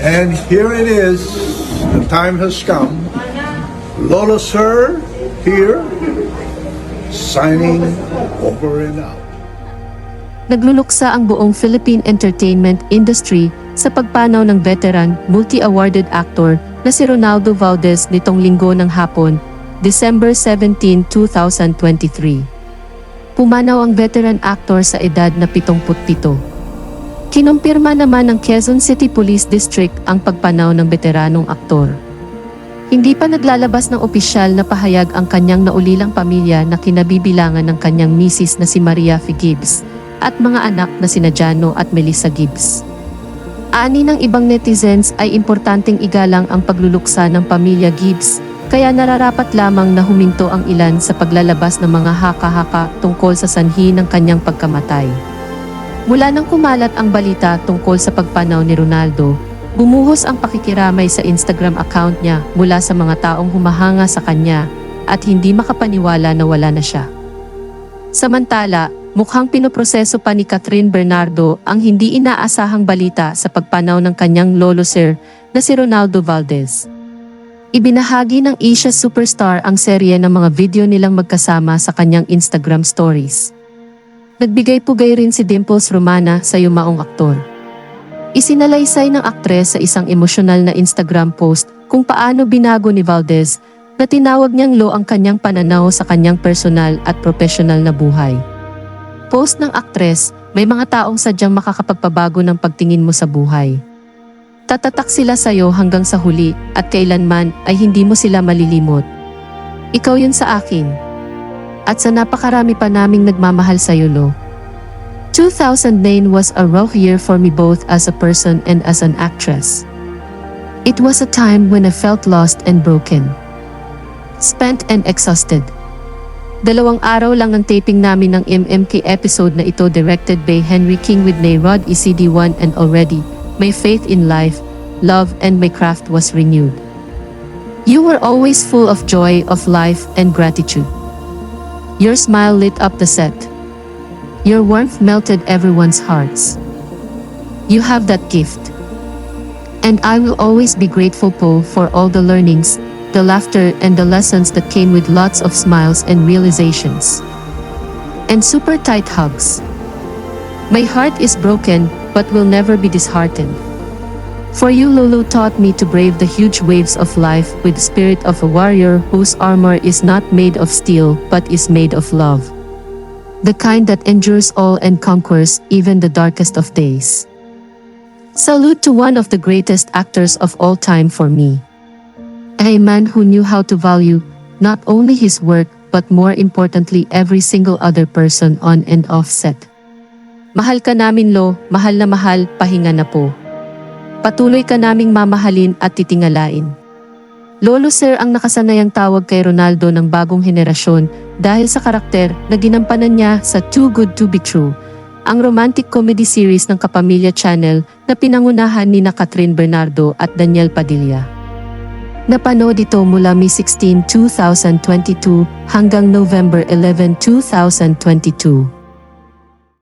And here it is. The time has come. Lola Sir here, signing over and out. Nagluluksa ang buong Philippine entertainment industry sa pagpanaw ng veteran, multi-awarded actor na si Ronaldo Valdez nitong linggo ng hapon, December 17, 2023. Pumanaw ang veteran actor sa edad na 77. Kinumpirma naman ng Quezon City Police District ang pagpanaw ng veteranong aktor. Hindi pa naglalabas ng opisyal na pahayag ang kanyang naulilang pamilya na kinabibilangan ng kanyang misis na si Maria F. Gibbs at mga anak na sina Jano at Melissa Gibbs. Ani ng ibang netizens ay importanteng igalang ang pagluluksa ng pamilya Gibbs, kaya nararapat lamang na huminto ang ilan sa paglalabas ng mga haka-haka tungkol sa sanhi ng kanyang pagkamatay. Mula nang kumalat ang balita tungkol sa pagpanaw ni Ronaldo, bumuhos ang pakikiramay sa Instagram account niya mula sa mga taong humahanga sa kanya at hindi makapaniwala na wala na siya. Samantala, mukhang pinoproseso pa ni Catherine Bernardo ang hindi inaasahang balita sa pagpanaw ng kanyang lolo sir na si Ronaldo Valdez. Ibinahagi ng Asia Superstar ang serye ng mga video nilang magkasama sa kanyang Instagram stories. Nagbigay-pugay rin si Dimples Romana sa yumaong aktor. Isinalaysay ng aktres sa isang emosyonal na Instagram post kung paano binago ni Valdez na tinawag niyang lo ang kanyang pananaw sa kanyang personal at profesional na buhay. Post ng aktres, may mga taong sadyang makakapagpabago ng pagtingin mo sa buhay. Tatatak sila sa'yo hanggang sa huli at kailanman ay hindi mo sila malilimot. Ikaw yun sa akin. At sa napakarami pa naming nagmamahal sa'yo, Lo. 2009 was a rough year for me both as a person and as an actress. It was a time when I felt lost and broken. Spent and exhausted. Dalawang araw lang ang taping namin ng MMK episode na ito directed by Henry King with Nayrod ECD1 and already, my faith in life, love and my craft was renewed. You were always full of joy of life and gratitude. Your smile lit up the set. Your warmth melted everyone's hearts. You have that gift. And I will always be grateful po for all the learnings, the laughter and the lessons that came with lots of smiles and realizations. And super tight hugs. My heart is broken, but will never be disheartened. For you Lulu taught me to brave the huge waves of life with the spirit of a warrior whose armor is not made of steel but is made of love. The kind that endures all and conquers even the darkest of days. Salute to one of the greatest actors of all time for me. A man who knew how to value not only his work but more importantly every single other person on and off set. Mahal ka namin lo, mahal na mahal, pahinga na po. Patuloy ka naming mamahalin at titingalain. Lolo Sir ang nakasanayang tawag kay Ronaldo ng bagong henerasyon dahil sa karakter na ginampanan niya sa Too Good To Be True, ang romantic comedy series ng Kapamilya Channel na pinangunahan ni na Catherine Bernardo at Daniel Padilla. Napanood ito mula May 16, 2022 hanggang November 11, 2022.